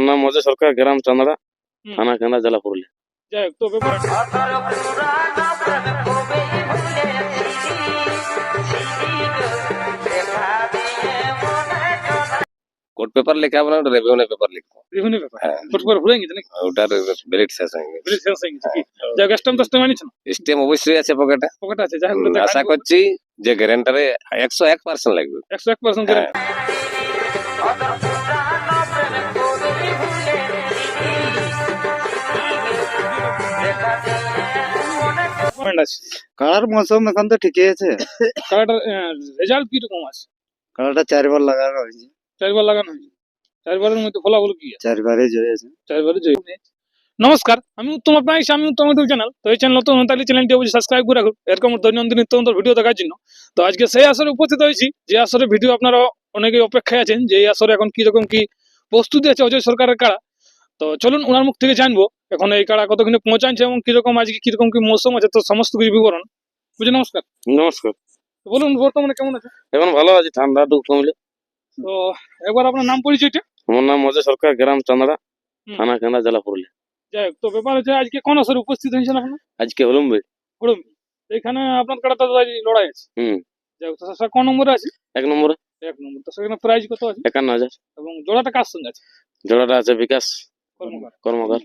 আমার নাম মজা সরকার গ্রাম চান্দড়া হুম। থানা কেন্দ্রা জেলা পুরুলিয়া যাই হোক তো ব্যাপার কোর্ট পেপার লিখে হবে না ওটা রেভিনিউ পেপার লিখব বিভিন্ন ব্যাপার হ্যাঁ ফুট করে ঘুরে গেছে নাকি ওটার ভ্যালিড শেষ হয়ে গেছে বুঝে শেষ হয়ে গেছে কি যাই হোক স্টাম্প টাস্টাম আনিছ না স্টেম অবশ্যই আছে পকেটে পকেটে আছে যাই হোক ওটা আশা করছি যে গ্যারেন্টারে একশো এক পার্সেন্ট লাগবে একশো এক হ্যাঁ আছে। কালার মৌসুম এখন তো ঠিকই আছে। কালারটার রেজাল্ট কীরকম আছে? কালারটা চারবার লাগানো হয়েছে। চারবার লাগানো হয়েছে। চারবারের মধ্যে ফলাফল কি চারবারে জয় আছে। চারবারে জয়। নমস্কার আমি উত্তম আপনার আমি উত্তম ইউটিউব চ্যানেল তো এই চ্যানেল নতুন হলে তাহলে চ্যানেলটি অবশ্যই সাবস্ক্রাইব করে রাখুন। এরকম দৈনন্দিন নিত্য নতুন ভিডিও দেখার জন্য। তো আজকে সেই আসরে উপস্থিত হয়েছি যে আসরে ভিডিও আপনারা অনেকে অপেক্ষায় আছেন যে এই আসরে এখন কীরকম কি প্রস্তুতি আছে অজয় সরকারের কাড়া তো চলুন ওনার মুখ থেকে জানব এখন এই কাড়া কতক্ষণে পৌঁছাচ্ছে এবং কীরকম আজকে কীরকম কি মৌসুম আছে তো সমস্ত কিছু বিবরণ। বুঝে নমস্কার। নমস্কার। তো বলুন বর্তমানে কেমন আছে? এখন ভালো আছে ঠান্ডা দুঃখ কমলে তো একবার আপনার নাম পরিচয়টা? আমার নাম মজা সরকার গ্রাম চান্দড়া থানা কেন্দ্রা জেলা পুরুলিয়া। যাই হোক তো ব্যাপার হচ্ছে আজকে কোন আসরে উপস্থিত হয়েছেন আপনার? আজকে হলুম ভাই হুড়ুম এখানে আপনার কাড়াটা তো আজ লড়াই আছে? হুম। যাই হোক তো স্যার কোন নম্বরে আছে? এক নম্বরে। এক নম্বর। তো সেখানে প্রাইজ কত আছে? একান্ন হাজার। এবং জোড়াটা কার সঙ্গে আছে? জোড়াটা আছে বিকাশ। কর্মকার।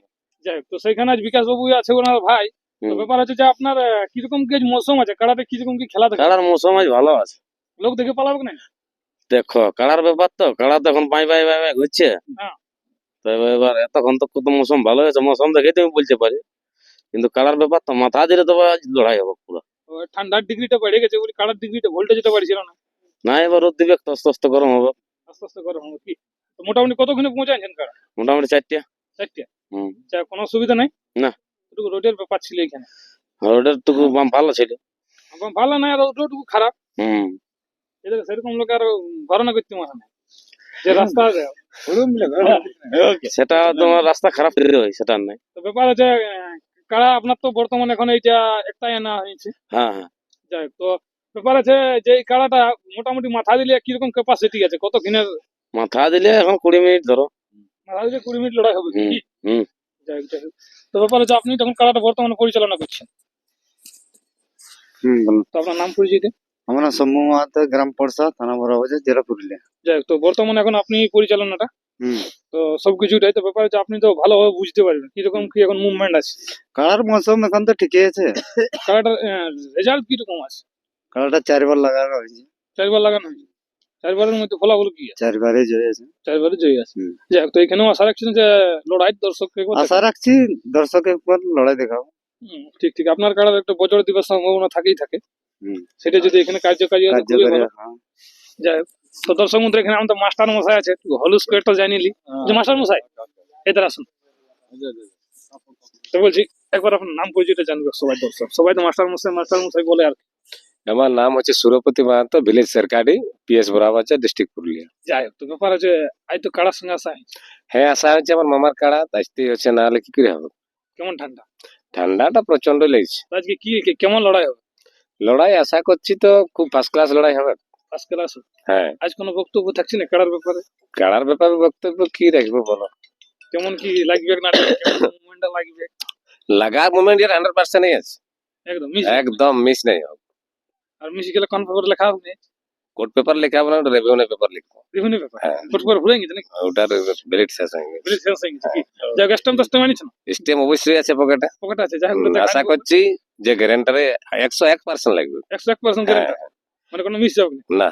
যাই হোক তো সেখানে আজ বিকাশ বাবু আছে ওনার ভাই। ব্যাপার হচ্ছে যে আপনার কীরকম কি মৌসুম আছে? কাড়াতে কীরকম কি খেলা দেখে কাড়ার মৌসুম আজ ভালো আছে। লোক দেখে পালাবে না? দেখো কাড়ার ব্যাপার তো কাড়া তো এখন পাই পাই পাই পাই ঘুরছে। হ্যাঁ। তো এবার এতক্ষণ তো কত মৌসুম ভালো হয়েছে মৌসুম দেখে তো আমি বলতে পারি। কিন্তু কাড়ার ব্যাপার তো মাথা দিলে তো আজ লড়াই হবে পুরো। ঠান্ডার ডিগ্রিটা বেড়ে গেছে বলি কাড়ার ডিগ্রিটা ভোল্টেজটা বাড়ছিল না। না এবার রোদ দিবে তো আস্তে আস্তে গরম হবে। আস্তে আস্তে গরম হবে কি? তো মোটামুটি কতক্ষণে পৌঁছাচ্ছেন কাড়া মোটামুটি চারটে। চারটে হুম। যা কোনো অসুবিধা নাই? না। একটু রোডের ব্যাপার ছিল এখানে। রোডের টুকু বাম ভালো ছিল। এখন ভালো নাই আর রোড খারাপ। হুম। এটা সেরকম লোক আর ধারণা করতে মাথা নাই যে রাস্তা সেটা তোমার রাস্তা খারাপ হয় সেটা নাই। তো ব্যাপার আছে কারা আপনার তো বর্তমানে এখন এইটা একটাই আনা হয়েছে। হ্যাঁ হ্যাঁ। যাই হোক, তো ব্যাপার আছে যে এই কাড়াটা মোটামুটি মাথা দিলে কীরকম ক্যাপাসিটি আছে? কত দিনের মাথা দিলে এখন কুড়ি মিনিট ধরো। মাথা কুড়ি মিনিট লড়াই হবে কি? যাই হোক, যাই হোক। তো ব্যাপার আছে আপনি তখন কাড়াটা বর্তমানে পরিচালনা করছেন। তো আপনার নাম পরিচয় আমার নাম সম্মু মাহাতো গ্রাম পড়সা থানা বড় বাজার জেলা পুরুলিয়া। যাই হোক, তো বর্তমানে এখন আপনি পরিচালনাটা? হুম। তো সবকিছুটাই তো ব্যাপার আছে আপনি তো ভালোভাবে বুঝতে পারবেন কীরকম কি এখন মুভমেন্ট আছে। কালার মৌসুম এখন তো ঠিকই আছে। কাড়াটার রেজাল্ট কীরকম আছে? কালারটা চারবার লাগানো হয়েছে। চারবার লাগানো হয়েছে? চারবারের মধ্যে ফলাফল কি চারবারে জয় আছে। চারবারে জয়ী আছে। যাই হোক, তো এখানেও আশা রাখছেন যে লড়াই দর্শককে আশা রাখছি দর্শকের উপর লড়াই দেখাবো। ঠিক ঠিক। আপনার কাড়ার একটা বছর দিবার সম্ভাবনা থাকেই থাকে। সেটা যদি এখানে কার্যকারী হয়। যাই হোক, তো দর্শক বন্ধুরা এখানে আমাদের মাস্টার মশাই আছে। হলুস করে জানিলি যে মাস্টার মশাই এদের আসুন। তো বলছি একবার আপনার নাম পরিচয়টা জানবে সবাই দর্শক। সবাই তো মাস্টার মশাই মাস্টার মশাই বলে আর কি। আমার নাম হচ্ছে সুরপতি মাহাতো ভিলেজ সরকারি পিএস বরাবর ডিস্ট্রিক্ট পুরুলিয়া যাই হোক তো ব্যাপার আছে আজ তো কাড়ার সঙ্গে আসা হয়েছে। হ্যাঁ আসা হচ্ছে আমার মামার কাড়া আসতেই হচ্ছে না হলে কি করে হবে কেমন ঠান্ডা ঠান্ডাটা প্রচণ্ড লেগেছে আজকে কি কেমন লড়াই হবে লড়াই আশা করছি তো খুব ফার্স্ট ক্লাস লড়াই হবে ফার্স্ট ক্লাস হ্যাঁ আজ কোনো বক্তব্য থাকছে না কাড়ার ব্যাপারে কাড়ার ব্যাপারে বক্তব্য কি রাখব বলো কেমন কি লাগবে না লাগবে লাগার মুভমেন্ট এর হান্ড্রেড পার্সেন্ট আছে একদম মিস একদম মিস নেই হবে আর মিস গেলে কোন পেপার লেখা হবে কোর্ট পেপার লিখে ওটা রেভিনিউ পেপার লিখব। বিভিন্ন পেপার ফুট করে ঘুরে গেছে নাকি? ওটার ভ্যালিড শেষ হয়ে গেছে। বলে শেষ হয়ে গেছে কি? যাক স্টাম্প টাস্টাম আনিছ না? স্টেম অবশ্যই আছে পকেটে পকেটে আছে যাই হোক আশা করছি যে গ্যারেন্টারে একশো এক পার্সেন্ট লাগবে। একশো এক পার্সেন্ট হ্যাঁ। মানে কোনো মিস যাবে না?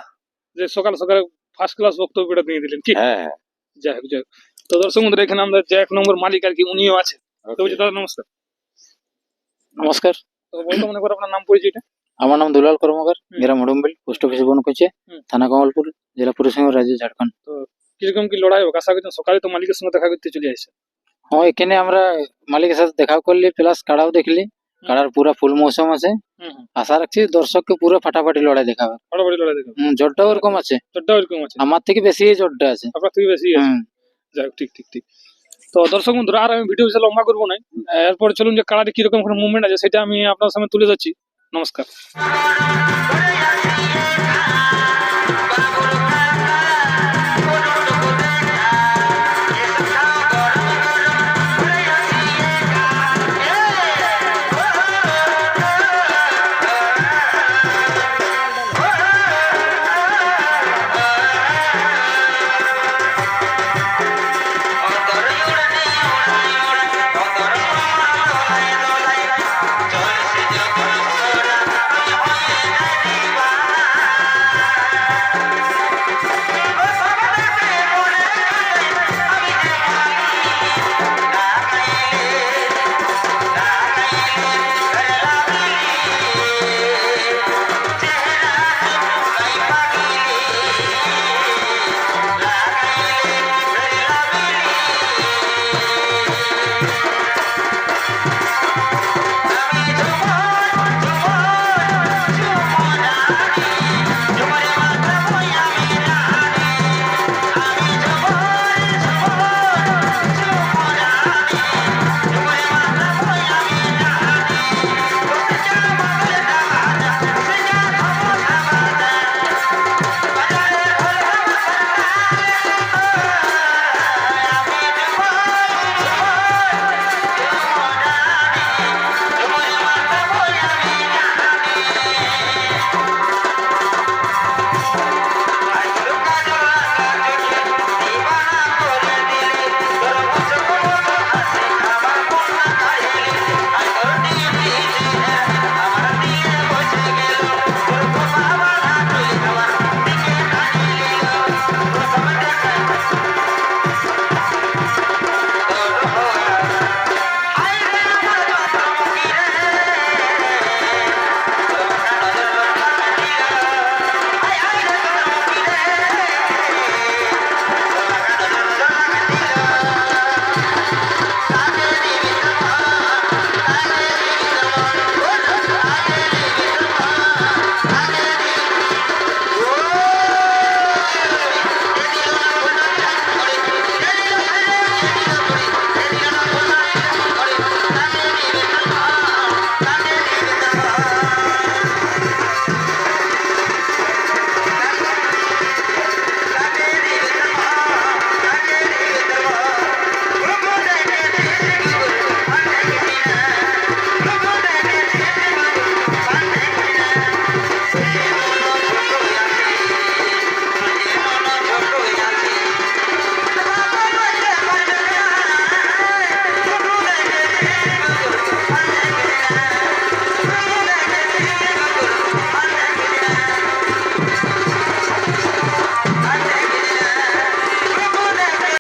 যে সকাল সকালে ফার্স্ট ক্লাস বক্তব্যটা দিয়ে দিলেন কি? হ্যাঁ হ্যাঁ। যাই হোক যাই হোক। তো দর্শক বন্ধুরা এখানে আমাদের যে এক নম্বর মালিক আর কি উনিও আছে তো দাদা নমস্কার। নমস্কার। তো বর্তমানে করে আপনার নাম পরিচয়টা? আমার নাম দুলাল কর্মকার। গ্রাম হডম্বিল পোস্ট অফিস বনকুচে হুম। থানা কমলপুর জেলা পুরসভা রাজ্য ঝাড়খণ্ড। কীরকম কি লড়াই হোক? আশা করছেন সকালে তো মালিকের সঙ্গে দেখা করতে চলে আসে। হ্যাঁ এখানে আমরা মালিকের সাথে দেখা করলি প্লাস কাড়াও দেখলি। কাড়ার পুরা ফুল মৌসুম আছে। আশা রাখছি দর্শককে পুরো ফাটাফাটি লড়াই দেখাবে। বড় লড়াই দেখো হুম, জোরটাও ওরকম আছে। চোদ্দা ওইরকম আছে। আমার থেকে বেশি জোরটা আছে। আপনার থেকে বেশি আছে? যাই হোক ঠিক ঠিক ঠিক। তো দর্শক বন্ধুরা আর আমি ভিডিও বেশি লম্বা করব না। এরপর চলুন যে কারাটে কীরকম কোনো মুভমেন্ট আছে সেটা আমি আপনার সামনে তুলে যাচ্ছি নমস্কার।